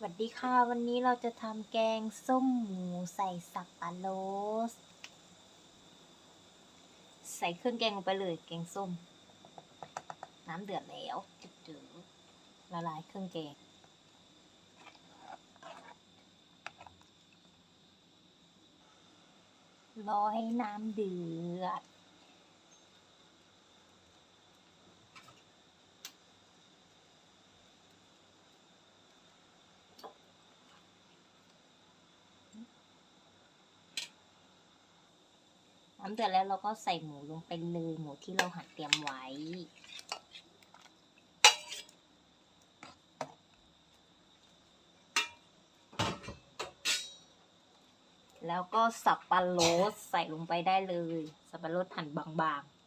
สวัสดีค่ะ วันนี้เราจะทำแกงส้มหมูใส่สับปะรดใส่เครื่องแกงลงไปเลยแกงส้ม น้ำเดือดแล้วจืดๆละลายเครื่องแกง รอให้น้ำเดือด น้ำเดือดแล้วเราก็ใส่หมูลงไปเลยหมูที่เราหั่นเตรียมไว้ แล้วก็สับปะรดใส่ลงไปได้เลย สับปะรดหั่นบางๆ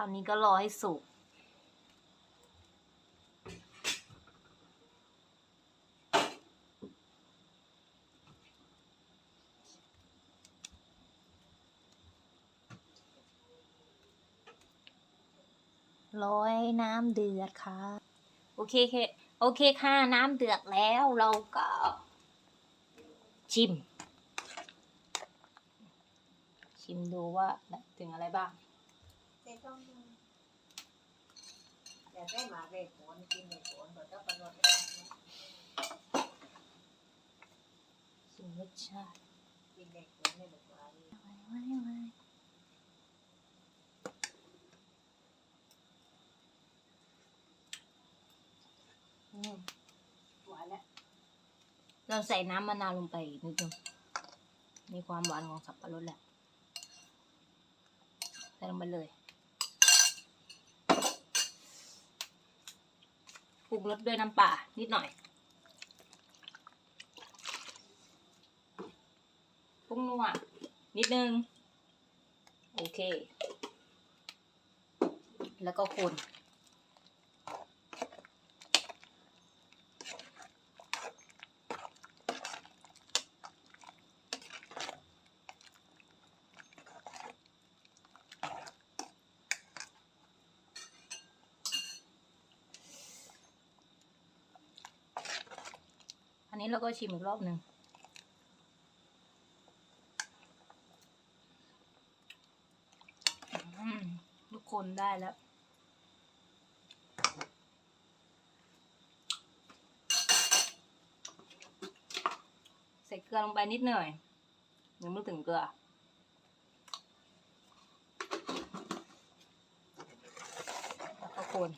ราวนี้ก็รอให้สุก ร้อยน้ำเดือดค่ะ โอเคโอเคค่ะ น้ำเดือดแล้วเราก็ชิม ชิมดูว่าถึงอะไรบ้าง แต่ต้องแต่ได้หมาเด็กโขนกินเด็กโขนเดี๋ยวจะประโยชน์ได้ชิมรสชาติกินเด็กโขนเนี่ยเด็กกว่านี้ไว้ไว้ไว้อืมหวานแล้วเราใส่น้ำมะนาวลงไปนิดนึงมีความหวานของสับปะรดแหละใส่ลงไปเลย ปรุงรสด้วยน้ำปลานิดหน่อยปรุงนัวนิดนึง โอเค แล้วก็คน นี้เราก็ชิมอีกรอบหนึ่งทุกคนได้แล้ว ใส่เกลือลงไปนิดหน่อยยังไม่ถึงเกลือแล้วก็คน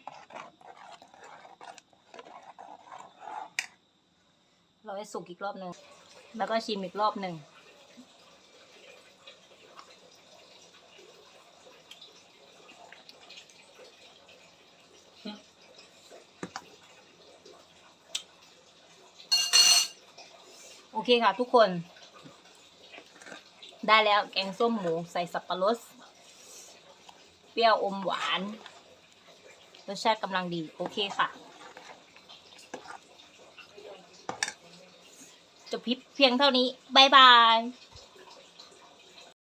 เราให้สุกอีกรอบหนึ่งแล้วก็ชิมอีกรอบหนึ่งโอเคค่ะทุกคน ได้แล้วแกงส้มหมูใส่สับปะรดเปรี้ยวอมหวาน รสชาติกำลังดี โอเคค่ะ จบคลิปเพียงเท่านี้ บ๊ายบาย